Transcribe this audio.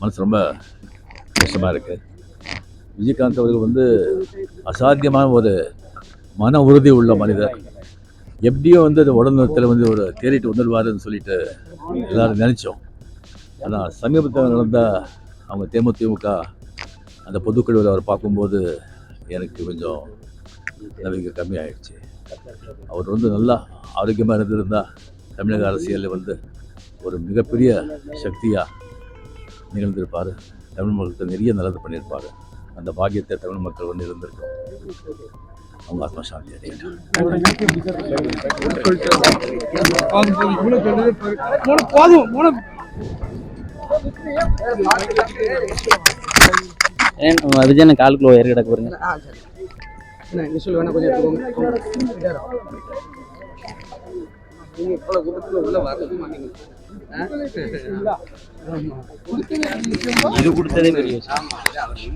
மனசு ரொம்ப கஷ்டமாக இருக்குது விஜயகாந்த் அவர்கள் வந்து அசாத்தியமான ஒரு மன உறுதி உள்ள மனிதர். எப்படியோ வந்து அந்த உடல்நலத்தில் வந்து ஒரு தேறிட்டு வந்துடுவாருன்னு சொல்லிட்டு எல்லாரும் நினச்சோம். ஆனால் சமீபத்தில் நடந்த அவங்க தேமுதிமுக அந்த பொதுக்குழுவில் அவர் பார்க்கும்போது எனக்கு கொஞ்சம் நம்பிக்கை கம்மியாயிடுச்சு. அவர் வந்து நல்லா ஆரோக்கியமாக இருந்திருந்தால் தமிழக அரசியலில் வந்து ஒரு மிகப்பெரிய சக்தியாக நிகழ்ந்திருப்பார் தமிழ் மக்களுக்கு நிறைய நல்லது பண்ணியிருப்பார். அந்த பாக்கியத்தை தமிழ் மக்கள் வந்து இருந்திருக்கும் அவங்க ஆத்மா சாந்தி அடையட்டும் விஜயனை காலுக்குள்ள ஏறி கிடக்க சரி. என்ன விசுவல் வேணா கொஞ்சம் எடுத்துக்கோங்க நீங்க இவ்வளவு கூட்டத்துல உள்ள வரவே மாட்டீங்க. இது கொடுத்ததே பெரிய விஷயம்.